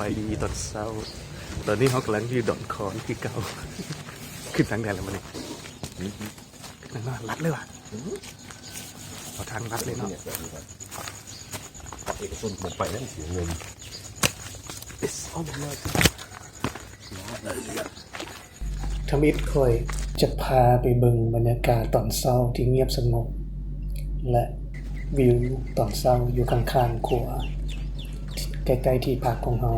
บายดีตอนเช้า ตอนนี้เขากำลังอยู่ดอนคอนที่เก่า ขึ้นทางไหนแล้วมันนี่ขึ้นทางนั้นลัดเลยว่ะเอาทางลัดเลยเนาะเนี่ยแบบนี้ครับเอกชนผมไปนั่นเสียเงิน It's on the road ทมิตคอยจะพาไปเบิ่งบรรยากาศตอนเศร้าที่เงียบสงบ และวิวตอนเศร้าอยู่ข้างๆขัว ใกล้ๆที่พักของเรา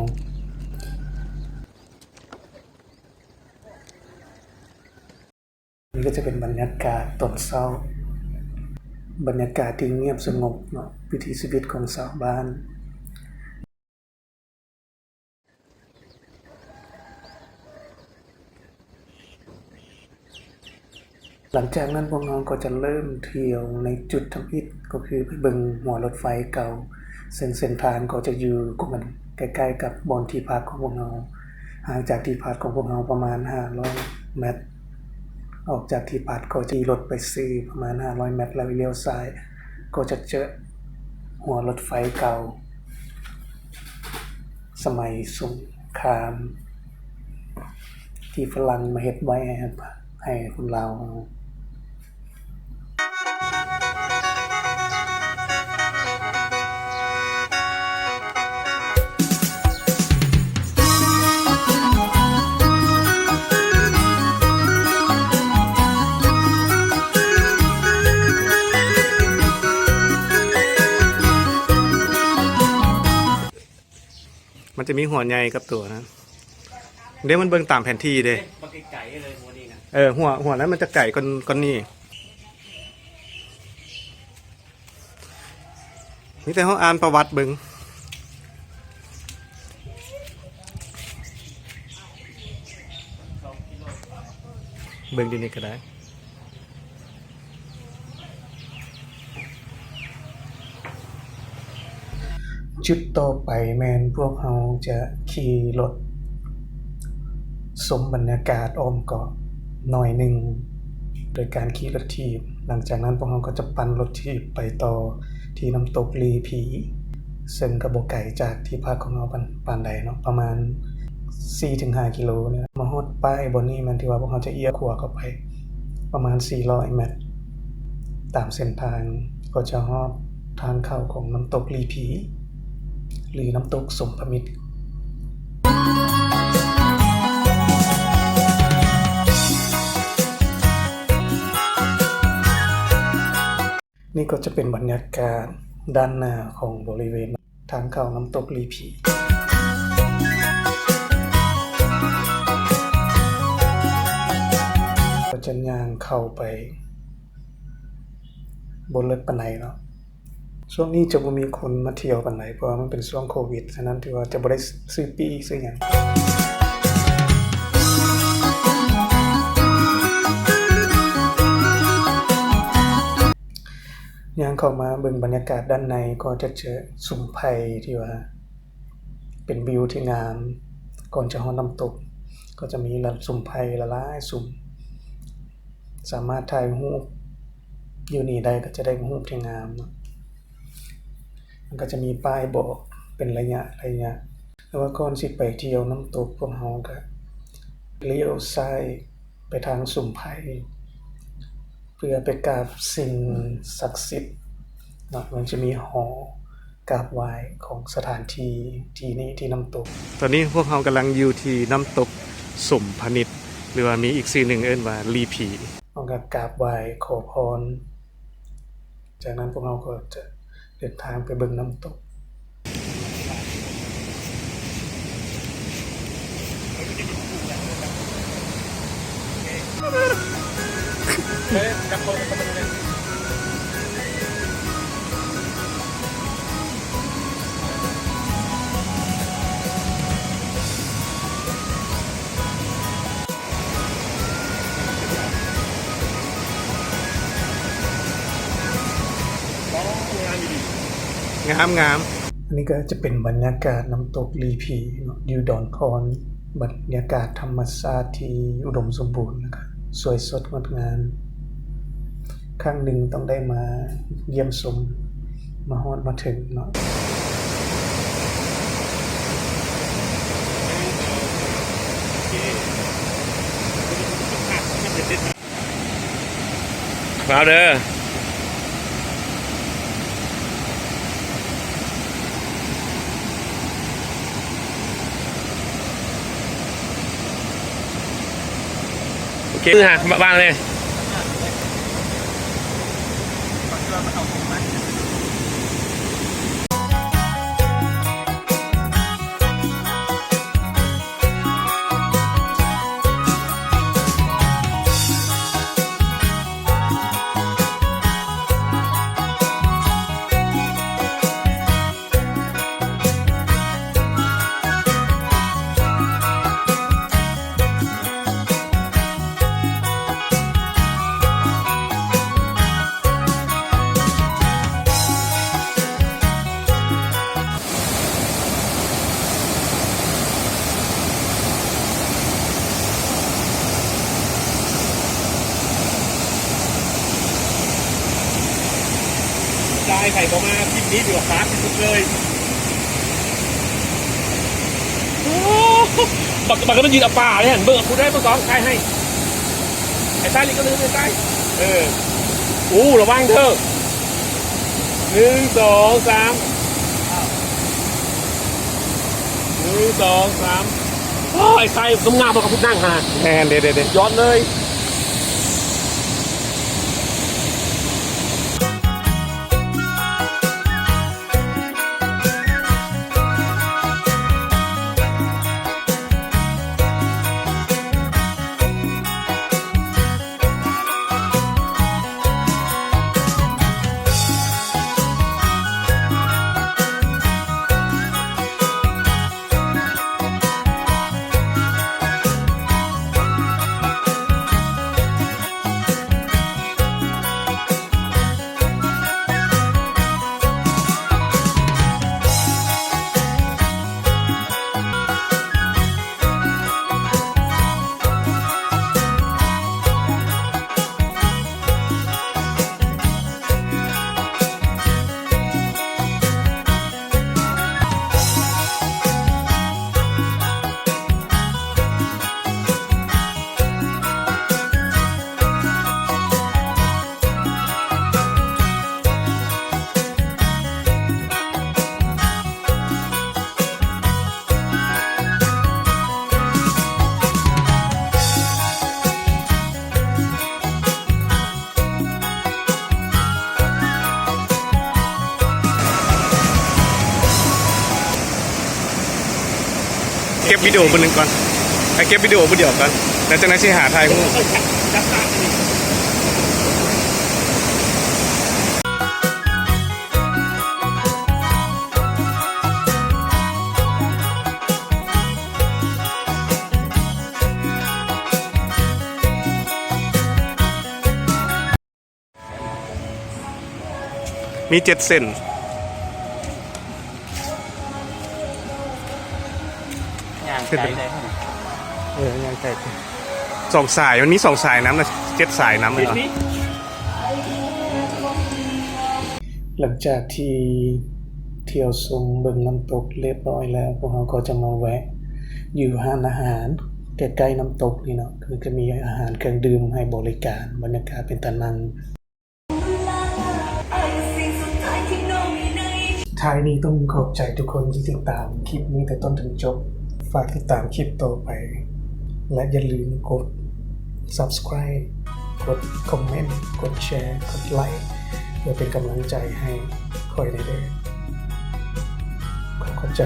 นี่ก็จะเป็นบรรยากาศตอนเศร้า บรรยากาศที่เงียบสงบเนาะวิถีชีวิตของชาวบ้านหลังจากนั้นพวกน้องก็จะเริ่มเที่ยวในจุดทำอิฐก็คือไปเบิงหัวรถไฟเก่า เส้นเส้นทางก็จะอยู่ก็มันใกล้ๆกับบอนที่พักของพวกเราห่างจากที่พักของพวกเราประมาณ 500 เมตร ออกจากที่พักก็จะขี่รถไปซีประมาณ 500 เมตร แล้วเลี้ยวซ้าย ก็จะเจอหัวรถไฟเก่า สมัยสงคราม ที่ฝรั่งมาเฮ็ดไว้ให้ครับให้คนลาว มันจะมีหัวใหญ่กับตัวนะเดี๋ยวมันเบิ่งตามแผนที่เด้มันไก่เลยหัวนี้นะเออหัวหัวนั้นมันจะไก่ก้อนก้อนนี่นี่แต่เขาอ่านประวัติเบิงเบิงดีนี่ก็ได้ จุดต่อไปแมนพวกเราจะขี่รถสมบรรยากาศอ้อมเกาะหน่อยหนึ่งโดยการขี่รถทีบ หลังจากนั้นพวกเราก็จะปั่นรถทีบไปต่อที่น้ำตกลีผี ซึ่งกระบอกไก่จากที่พักของเราปานปานใดเนาะประมาณ 4-5 กิโลเนี่ยมาฮอดป้ายบนนี้มันที่ว่าพวกเราจะเอียขวาเข้าไป ประมาณ 400 เมตร ตามเส้นทางก็จะฮอดทางเข้าของน้ำตกลีผี หรือน้ำตกสมพมิตรนี่ก็จะเป็นบรรยากาศด้านหน้าของบริเวณทางเข้าน้ำตกลีผีก็จะย่างเข้าไปบนเลิกปันไหนเนาะ ช่วงนี้จะบ่มีคนมาเที่ยวปันไหนเพราะว่ามันเป็นช่วงโควิด ฉะนั้นถือว่าจะบ่ได้ซื้อปีซื้อหยังย่างเข้ามาเบิ่งบรรยากาศด้านในก็จะเจอสุ่มไผ่ที่ว่า เป็นวิวที่งาม ก่อนจะฮอดน้ำตก ก็จะมีละสุ่มไผ่ละลายสุ่มสามารถถ่ายรูปอยู่นี่ได้ก็จะได้รูปที่งามเนาะ มันก็จะมีป้ายบอกเป็นระยะระยะแล้วว่าก่อนสิไปเที่ยวน้ำตกพวกเฮาก็เลี้ยวซ้ายไปทางสุ่มไผ่เพื่อไปกราบสิ่งศักดิ์สิทธิ์เนาะมันจะมีหอกราบไหว้ของสถานที่ที่นี้ที่น้ำตก ตอนนี้พวกเขากำลังอยู่ที่น้ำตกสมพนิษฐ์หรือว่ามีอีกชื่อหนึ่งเอิ้นว่าลีผีเอาก็กราบไหว้ขอพร จากนั้นพวกเราก็จะ เดินทางไปเบิ่งน้ำตก งามงามอันนี้ก็จะเป็นบรรยากาศน้ำตกลีพีดิวดอนคอนบรรยากาศธรรมชาติที่อุดมสมบูรณ์นะครับสวยสดงดงามครั้งหนึ่งต้องได้มาเยี่ยมชมมาฮอดมาถึงเนาะมาเด้อ โอเคฮะวางเลย ได้ไข่ก็มาคลิปนี้ดีกว่าฟาที่สุดเลยบักบักก็มันยืนเอาป่าเลยเห็นเบิ่งเอาคุณได้เบิ่งสองใครให้ไอ้ใต้ลิงก็ลืมไอ้ใต้เอออู้ระวังเถอะหนึ่งสองสามหนึ่งสองสามโอ้ยไอ้ใต้ต้องงามมากับพุทธนั่งฮะแอนเด็ดเด็ดย้อนเลย วิดีโอบนหนึ่งก่อนไอเก็บวิดีโอบนเดียวก่อนแล้วจากนั้นสิหาไทยพวกจับตาอันนี้มีเจ็ดเส้น ย่างไก่ได้เออยังไงสองสายมันมีสองสายน้ำนะเจ็ดสายน้ำเลยปิดเหรอนี้หลังจากที่เที่ยวชมเบิ่งน้ำตกเรียบร้อยแล้ว พวกเราก็จะมาแวะ อยู่ห้านอาหารใกล้ๆน้ำตกนี่เนาะคือจะมีอาหารเครื่องดื่มให้บริการบรรยากาศเป็นตะนังท้ายนี้ต้องขอบใจทุกคนที่ติดตามคลิปนี้แต่ต้นถึงจบ ฝากติดตามคลิปต่อไป และอย่าลืมกด subscribe กดคอมเมนต์ กดแชร์ กดไลค์เพื่อเป็นกำลังใจให้คอยในเด้อขอขอบใจ